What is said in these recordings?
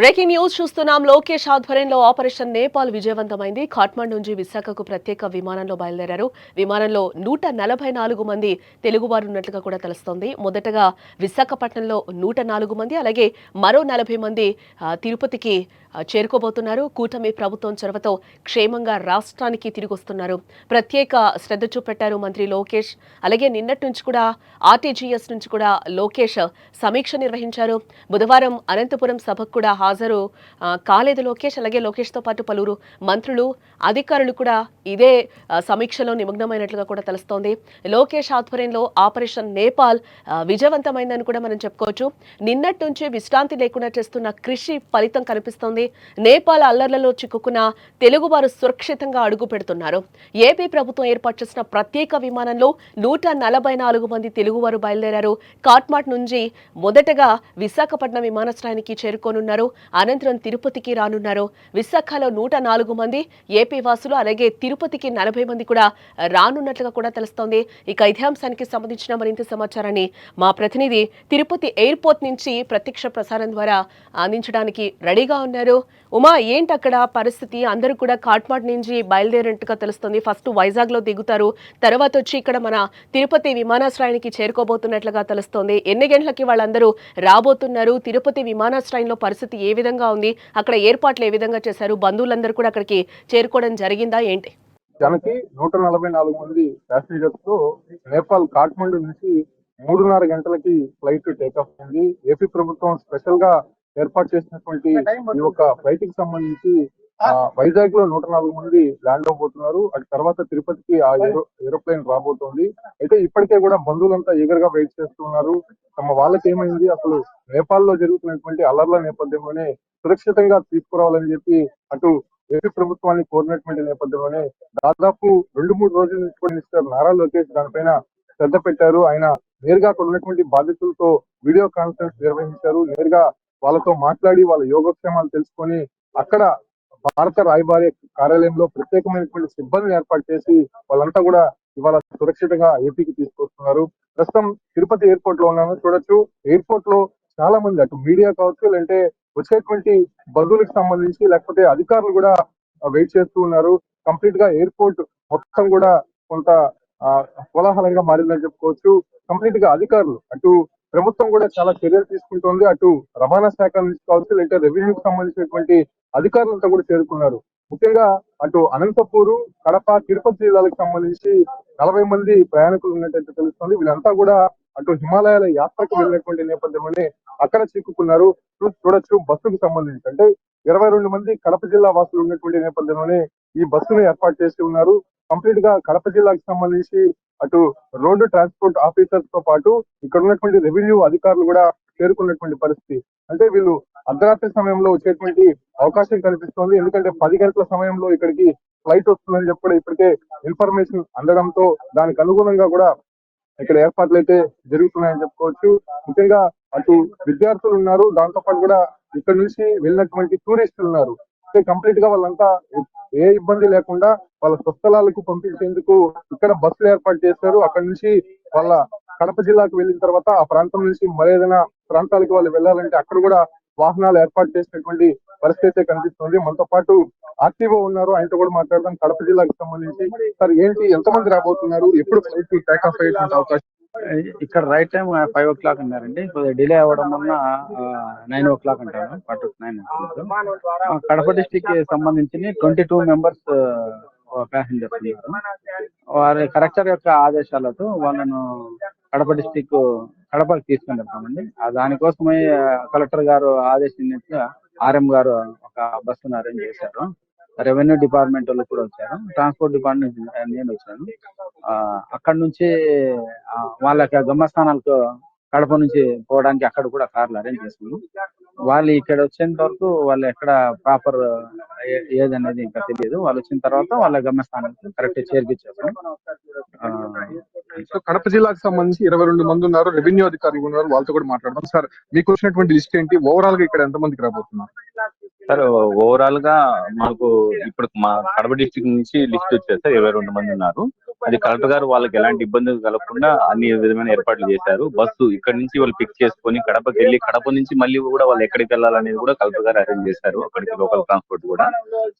Breaking news చూస్తున్నాం. లోకేష్ ఆధ్వర్యంలో operation Nepal విజయవంతమైంది. ఖాట్మండ్ నుంచి విశాఖకు ప్రత్యేక విమానంలో బయలుదేరారు. విమానంలో నూట నలభై నాలుగు మంది తెలుగువారు ఉన్నట్లుగా కూడా తెలుస్తోంది. మొదటగా విశాఖపట్నంలో నూట నాలుగు మంది అలాగే మరో నలభై మంది తిరుపతికి చేరుకోబోతున్నారు. కూటమి ప్రభుత్వం చొరవతో క్షేమంగా రాష్ట్రానికి తిరిగి వస్తున్నారు ప్రత్యేక శ్రద్ధ చూపెట్టారు మంత్రి లోకేష్. అలాగే నిన్నటి నుంచి కూడా ఆర్టీజీఎస్ నుంచి కూడా లోకేష్ సమీక్ష నిర్వహించారు. బుధవారం అనంతపురం సభకు కూడా హాజరు. కాలేదు లోకేష్ అలాగే లోకేష్తో పాటు పలువురు మంత్రులు అధికారులు కూడా ఇదే సమీక్షలో నిమగ్నమైనట్లుగా కూడా తెలుస్తోంది. లోకేష్ ఆధ్వర్యంలో ఆపరేషన్ నేపాల్ విజయవంతమైందని కూడా మనం చెప్పుకోవచ్చు. నిన్నటి నుంచి విశ్రాంతి లేకుండా చేస్తున్న కృషి ఫలితం కనిపిస్తోంది. నేపాల్ అల్లర్లలో చిక్కుకున్న తెలుగువారు సురక్షితంగా అడుగు పెడుతున్నారు. ఏపీ ప్రభుత్వం ఏర్పాటు చేసిన ప్రత్యేక విమానంలో నూట నలభై నాలుగు మంది తెలుగువారు బయలుదేరారు. కాట్మాట్ నుంచి మొదటగా విశాఖపట్నం విమానాశ్రయానికి చేరుకోనున్నారు. అనంతరం తిరుపతికి రానున్నారు. విశాఖలో నూట నాలుగు మంది ఏపీ వాసులు అలాగే తిరుపతికి నలభై మంది కూడా రానున్నట్లుగా కూడా తెలుస్తోంది. ఇక ఇదే అంశానికి సంబంధించిన మరింత సమాచారాన్ని మా ప్రతినిధి తిరుపతి ఎయిర్పోర్ట్ నుంచి ప్రత్యక్ష ప్రసారం ద్వారా అందించడానికి రెడీగా ఉన్నారు. ఉమా ఏంటి అక్కడ పరిస్థితి? అందరూ కూడా కాట్మాడ్ నుంచి బయలుదేరినట్టుగా తెలుస్తుంది. ఫస్ట్ వైజాగ్లో దిగుతారు తర్వాత వచ్చి ఇక్కడ మన తిరుపతి విమానాశ్రయానికి చేరుకోబోతున్నట్లుగా తెలుస్తోంది. ఎన్ని గంటలకి వాళ్ళందరూ రాబోతున్నారు? తిరుపతి విమానాశ్రయంలో పరిస్థితి ఏ విధంగా ఉంది? అక్కడ ఏర్పాట్లు ఏ విధంగా చేశారు? బంధువులందరూ కూడా అక్కడికి చేరుకోవడం జరిగిందా? ఏంటి? జనకి నూట నలభై నాలుగు మంది ప్యాసింజర్స్తో నేపాల్ కాఠ్మండు నుంచి మూడున్నర గంటలకి ఫ్లైట్ టేక్ ఆఫ్ అయింది. ఏపీ ప్రభుత్వం స్పెషల్గా ఏర్పాటు చేసినటువంటి ఈ యొక్క ఫ్లైట్కి సంబంధించి ఆ, వైజాగ్లో నూట నాలుగు మంది ల్యాండ్ అవబోతున్నారు అటు తర్వాత తిరుపతికి ఆ ఏరో ఏరోప్లేన్ రాబోతోంది. అయితే ఇప్పటికే కూడా బంధువులంతా ఈగర్గా వెయిట్ చేస్తున్నారు తమ వాళ్ళకి ఏమైంది అసలు నేపాల్లో జరుగుతున్నటువంటి అల్లర్ల నేపథ్యంలోనే సురక్షితంగా తీసుకురావాలని చెప్పి అటు ఏపీ ప్రభుత్వాన్ని కోరినటువంటి నేపథ్యంలోనే దాదాపు రెండు మూడు రోజుల నుంచి మినిస్టర్ నారా లోకేష్ దానిపైన శ్రద్ధ పెట్టారు. ఆయన నేరుగా అక్కడ ఉన్నటువంటి బాధితులతో వీడియో కాన్ఫరెన్స్ నిర్వహించారు. నేరుగా వాళ్ళతో మాట్లాడి వాళ్ళ యోగక్షేమాలు తెలుసుకొని అక్కడ భారత రాయబారి కార్యాలయంలో ప్రత్యేకమైనటువంటి సిబ్బందిని ఏర్పాటు చేసి వాళ్ళంతా కూడా ఇవాళ సురక్షితంగా ఏపీకి తీసుకొస్తున్నారు. ప్రస్తుతం తిరుపతి ఎయిర్పోర్ట్లో ఉన్నాను చూడొచ్చు. ఎయిర్పోర్ట్లో చాలా మంది అటు మీడియా కావచ్చు లేదంటే వచ్చేటువంటి బంధువులకు సంబంధించి లేకపోతే అధికారులు కూడా వెయిట్ చేస్తూ ఉన్నారు. కంప్లీట్గా ఎయిర్పోర్ట్ మొత్తం కూడా కొంత ఆ, కోలాహలంగా మారిందని చెప్పుకోవచ్చు. కంప్లీట్గా అధికారులు అటు ప్రభుత్వం కూడా చాలా చర్యలు తీసుకుంటోంది. అటు రవాణా శాఖ నుంచి కావచ్చు లేదంటే రెవెన్యూకి సంబంధించినటువంటి అధికారులంతా కూడా చేరుకున్నారు. ముఖ్యంగా అటు అనంతపూరు కడప తిరుపతి జిల్లాలకు సంబంధించి నలభై మంది ప్రయాణికులు ఉన్నట్టు తెలుస్తుంది. వీళ్ళంతా కూడా అటు హిమాలయాల యాత్రకు వెళ్ళినటువంటి నేపథ్యంలోనే అక్కడ చిక్కుకున్నారు. చూడొచ్చు బస్సుకు సంబంధించి. అంటే ఇరవై రెండు మంది కడప జిల్లా వాసులు ఉన్నటువంటి నేపథ్యంలోనే ఈ బస్సును ఏర్పాటు చేసి ఉన్నారు. కంప్లీట్గా కడప జిల్లాకు సంబంధించి అటు రోడ్డు ట్రాన్స్పోర్ట్ ఆఫీసర్స్తో పాటు ఇక్కడ ఉన్నటువంటి రెవెన్యూ అధికారులు కూడా చేరుకున్నటువంటి పరిస్థితి. అంటే వీళ్ళు అర్ధరాత్రి సమయంలో వచ్చేటువంటి అవకాశం కనిపిస్తోంది ఎందుకంటే పది గంటల సమయంలో ఇక్కడికి ఫ్లైట్ వస్తుందని చెప్పి ఇప్పటికే ఇన్ఫర్మేషన్ అందడంతో దానికి అనుగుణంగా కూడా ఇక్కడ ఏర్పాట్లు అయితే జరుగుతున్నాయని చెప్పుకోవచ్చు. ముఖ్యంగా అటు విద్యార్థులు ఉన్నారు. దాంతో పాటు కూడా ఇక్కడ నుంచి వెళ్ళినటువంటి టూరిస్టులు ఉన్నారు. కంప్లీట్గా వాళ్ళంతా ఏ ఇబ్బంది లేకుండా వాళ్ళ స్వస్థలాలకు పంపించేందుకు ఇక్కడ బస్సులు ఏర్పాటు చేశారు. అక్కడ నుంచి వాళ్ళ కడప జిల్లాకు వెళ్ళిన తర్వాత ఆ ప్రాంతం నుంచి మరేదైనా ప్రాంతాలకు వాళ్ళు వెళ్ళాలంటే అక్కడ కూడా వాహనాలు ఏర్పాటు చేసినటువంటి పరిస్థితి అయితే కనిపిస్తుంది. మనతో పాటు ఆర్టీఓ ఉన్నారు ఆయనతో కూడా మాట్లాడదాం. కడప జిల్లాకు సంబంధించి. సార్ ఏంటి ఎంతమంది రాబోతున్నారు? ఎప్పుడు ఫ్లైట్ టేక్ ఆఫ్ అయ్యేటువంటి అవకాశం? ఇక్కడ right time five o'clock అన్నారండి. కొద్దిగా డిలే అవ్వడం వల్ల నైన్ ఓ క్లాక్ అంటారు. ఫార్టీ నైన్ కడప డిస్టిక్కి సంబంధించి ట్వంటీ టూ మెంబర్స్ ప్యాసింజర్స్ ఉన్నారు. వారి కలెక్టర్ యొక్క ఆదేశాలతో వాళ్ళను కడప డిస్టిక్ కడపకి తీసుకొని వెళ్తామండి ఆ దానికోసమే కలెక్టర్ గారు ఆదేశించినట్టుగా ఆర్ఎం గారు ఒక బస్సును అరేంజ్ చేశారు. రెవెన్యూ డిపార్ట్మెంట్ వాళ్ళు కూడా వచ్చారు. ట్రాన్స్పోర్ట్ డిపార్ట్మెంట్ నేను వచ్చాను ఆ, అక్కడ నుంచి వాళ్ళకి వాళ్ళ యొక్క గమ్యస్థానాలకు కడప నుంచి పోవడానికి అక్కడ కూడా కార్లు అరేంజ్ చేసుకున్నాం. వాళ్ళు ఇక్కడ వచ్చేంత వరకు వాళ్ళు ఎక్కడ ప్రాపర్ ఏదనేది ఇంకా తెలియదు. వాళ్ళు వచ్చిన తర్వాత వాళ్ళ గమ్యస్థానానికి కరెక్ట్ చేర్పించేస్తాం ఆ, సో కడప జిల్లాకు సంబంధించి ఇరవై రెండు మంది ఉన్నారు. రెవెన్యూ అధికారి ఉన్నారు. వాళ్ళతో కూడా మాట్లాడదాం. సార్ మీకు వచ్చినటువంటి లిస్ట్ ఏంటి? ఓవరాల్గా ఇక్కడ ఎంత మందికి రాబోతున్నారు? సార్ ఓవరాల్గా మాకు ఇప్పుడు మా కడప డిస్టిక్ నుంచి లిస్ట్ వచ్చారు సార్ ఇరవై రెండు మంది ఉన్నారు. అది కలెక్టర్ గారు వాళ్ళకి ఎలాంటి ఇబ్బందులు కలగకుండా అన్ని విధమైన ఏర్పాట్లు చేశారు. బస్సు ఇక్కడ నుంచి వాళ్ళు పిక్ చేసుకొని కడపకి వెళ్ళి కడప నుంచి మళ్ళీ కూడా వాళ్ళు ఎక్కడికి వెళ్ళాలనేది కూడా కలెక్టర్ గారు అరేంజ్ చేశారు. అక్కడికి లోకల్ ట్రాన్స్పోర్ట్ కూడా.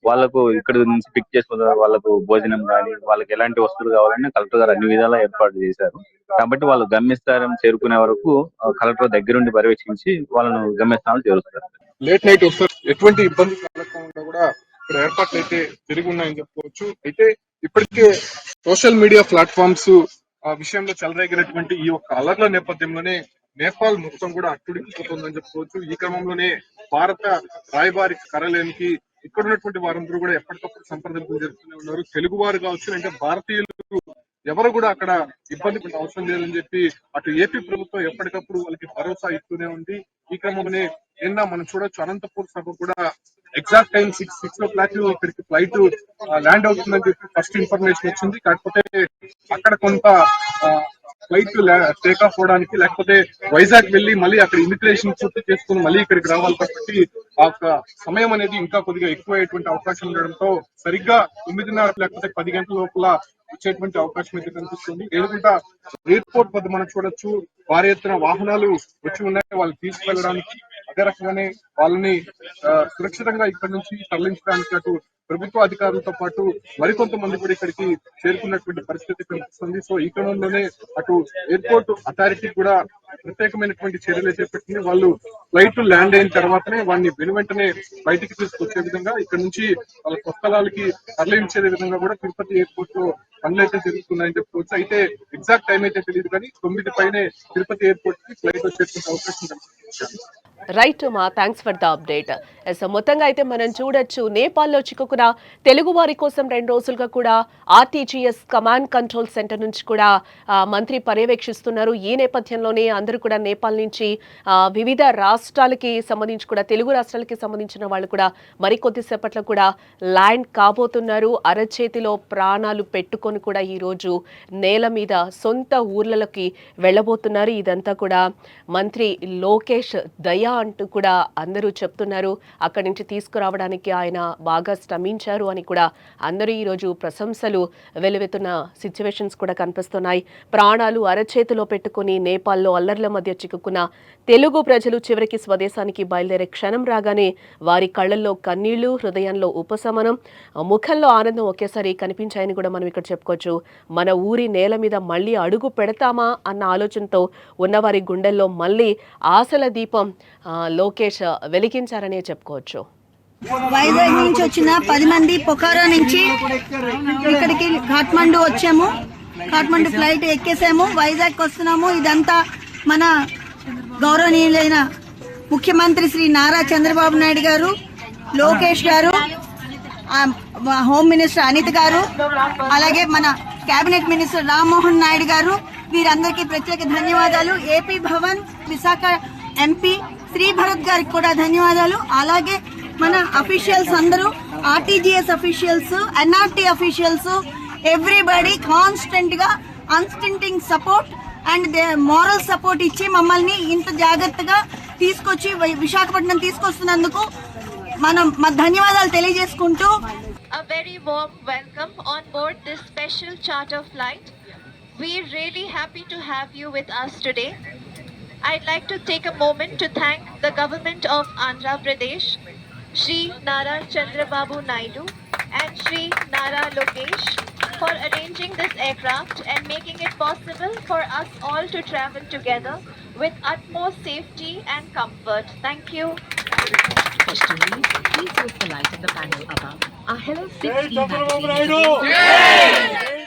వాళ్ళకు ఇక్కడ నుంచి పిక్ చేసుకున్న వాళ్ళకు భోజనం కానీ వాళ్ళకి ఎలాంటి వస్తువులు కావాలని కలెక్టర్ గారు అన్ని విధాలా ఏర్పాటు చేశారు. కాబట్టి వాళ్ళు గమ్యస్థానం చేరుకునే వరకు కలెక్టర్ దగ్గరుండి పర్యవేక్షించి వాళ్ళను గమ్యస్థానాలు చేరుస్తారు. లేట్ నైట్ వస్తారు. ఎటువంటి ఇబ్బంది కలగకుండా కూడా ఇక్కడ ఏర్పాట్లు అయితే జరిగి ఉన్నాయని చెప్పుకోవచ్చు. అయితే ఇప్పటికే సోషల్ మీడియా ప్లాట్ఫామ్స్ ఆ విషయంలో చెలరేగినటువంటి ఈ ఒక అలర్ల నేపథ్యంలోనే నేపాల్ మొత్తం కూడా అట్టుడికిపోతుందని చెప్పుకోవచ్చు. ఈ క్రమంలోనే భారత రాయబారి కార్యాలయానికి ఇక్కడ ఉన్నటువంటి వారందరూ కూడా ఎప్పటికప్పుడు సంప్రదింపులు జరుపుతూనే ఉన్నారు. తెలుగు వారు కావచ్చు అంటే భారతీయులు ఎవరు కూడా అక్కడ ఇబ్బంది పడిన అవసరం లేదని చెప్పి అటు ఏపీ ప్రభుత్వం ఎప్పటికప్పుడు వాళ్ళకి భరోసా ఇస్తూనే ఉంది. ఈ క్రమంలోనే నిన్న మనం చూడొచ్చు అనంతపూర్ సభ కూడా exact time six six o'clock ఇక్కడికి ఫ్లైట్ ల్యాండ్ అవుతుందని చెప్పి ఫస్ట్ ఇన్ఫర్మేషన్ వచ్చింది. కాకపోతే అక్కడ కొంత ఫ్లైట్ టేక్ ఆఫ్ అవడానికి లేకపోతే వైజాగ్ వెళ్ళి మళ్ళీ అక్కడ ఇమిగ్రేషన్ పూర్తి చేసుకుని మళ్ళీ ఇక్కడికి రావాలి కాబట్టి ఆ యొక్క సమయం అనేది ఇంకా కొద్దిగా ఎక్కువ అయ్యేటువంటి అవకాశం ఉండడంతో సరిగ్గా తొమ్మిదిన్నర లేకపోతే పది గంటల లోపల వచ్చేటువంటి అవకాశం అయితే కనిపిస్తుంది. ఏడుగుంట ఎయిర్పోర్ట్ వద్ద మనం చూడొచ్చు. భారీ ఎత్తున వాహనాలు వచ్చి ఉన్నాయి. వాళ్ళు తీసుకెళ్ళడానికి అదే రకంగానే వాళ్ళని సురక్షితంగా ఇక్కడి నుంచి తరలించడానికి అటు ప్రభుత్వ అధికారులతో పాటు మరికొంతమంది కూడా ఇక్కడికి చేరుకున్నటువంటి పరిస్థితి కనిపిస్తుంది. సో ఈ క్రమంలోనే అటు ఎయిర్పోర్ట్ అథారిటీ కూడా ప్రత్యేకమైనటువంటి చర్యలు చేపట్టింది వాళ్ళు ఫ్లైట్ ల్యాండ్ అయిన తర్వాతనే వాడిని వెను వెంటనే బయటికి తీసుకొచ్చే విధంగా ఇక్కడ నుంచి వాళ్ళ స్వస్థలాలకి తరలించే విధంగా కూడా తిరుపతి ఎయిర్పోర్ట్లో పనులు అయితే జరుగుతున్నాయని చెప్పుకోవచ్చు. అయితే ఎగ్జాక్ట్ టైం అయితే తెలియదు కానీ తొమ్మిది పైనే తిరుపతి ఎయిర్పోర్ట్కి ఫ్లైట్ వచ్చేటువంటి అవకాశం కనిపిస్తుంది. రైట్ మా thanks for the update yes మొత్తంగా అయితే మనం చూడొచ్చు నేపాల్లో చిక్కుకున్న తెలుగు వారి కోసం రెండు రోజులుగా కూడా ఆర్టీజీఎస్ కమాండ్ కంట్రోల్ సెంటర్ నుంచి కూడా మంత్రి పర్యవేక్షిస్తున్నారు. ఈ నేపథ్యంలోనే అందరూ కూడా నేపాల్ నుంచి వివిధ రాష్ట్రాలకి సంబంధించి కూడా తెలుగు రాష్ట్రాలకి సంబంధించిన వాళ్ళు కూడా మరికొద్దిసేపట్లో కూడా ల్యాండ్ కాబోతున్నారు. అరచేతిలో ప్రాణాలు పెట్టుకొని కూడా ఈరోజు నేల మీద సొంత ఊర్లలోకి వెళ్ళబోతున్నారు. ఇదంతా కూడా మంత్రి లోకేష్ దయా అంటూ కూడా అందరూ చెప్తున్నారు. అక్కడి నుంచి తీసుకురావడానికి ఆయన బాగా శ్రమించారు అని కూడా అందరూ ఈరోజు ప్రశంసలు వెలువెత్తున్న సిచ్యువేషన్స్ కూడా కనిపిస్తున్నాయి. ప్రాణాలు అరచేతిలో పెట్టుకుని నేపాల్లో అల్లర్ల మధ్య చిక్కుకున్న తెలుగు ప్రజలు చివరికి స్వదేశానికి బయలుదేరే క్షణం రాగానే వారి కళ్ళల్లో కన్నీళ్ళు హృదయంలో ఉపశమనం ముఖంలో ఆనందం ఒకేసారి కనిపించాయని కూడా మనం ఇక్కడ చెప్పుకోవచ్చు. మన ఊరి నేల మీద మళ్ళీ అడుగు పెడతామా అన్న ఆలోచనతో ఉన్నవారి గుండెల్లో మళ్ళీ ఆశల దీపం లోకేష్ వెలిగించారనే చెప్పుకోవచ్చు. వైజాగ్ నుంచి వచ్చిన పది మంది పొకారో నుంచి ఇక్కడికి కాఠ్మండు వచ్చాము. కాఠ్మండు ఫ్లైట్ ఎక్కేసాము. వైజాగ్ వస్తున్నాము. ఇదంతా మన గౌరవనీయులైన ముఖ్యమంత్రి శ్రీ నారా చంద్రబాబు నాయుడు గారు లోకేష్ గారు హోమ్ మినిస్టర్ అనిత్ గారు అలాగే మన కేబినెట్ మినిస్టర్ రామ్మోహన్ నాయుడు గారు వీరందరికీ ప్రత్యేక ధన్యవాదాలు. ఏపీ భవన్ విశాఖ ఎంపీ శ్రీ భరత్ గారికి కూడా ధన్యవాదాలు అలాగే మన అఫీషియల్స్ అందరూ RTGS officials NRT officials everybody కాన్స్టెంట్గా unstinting support and the moral support ఇచ్చి మమ్మల్ని ఇంత జాగ్రత్తగా తీసుకొచ్చి విశాఖపట్నం తీసుకొస్తున్నందుకు మనం మా ధన్యవాదాలు తెలియజేసుకుంటూ a very warm welcome on board this special charter flight. We're really happy to have you with us today. I'd like to take a moment to thank the government of Andhra Pradesh, Sri Nara Chandrababu Naidu and Sri Nara Lokesh for arranging this aircraft and making it possible for us all to travel together with utmost safety and comfort. Thank you. Questioning, please use the light in the panel above. Our Hello 6E magazine is available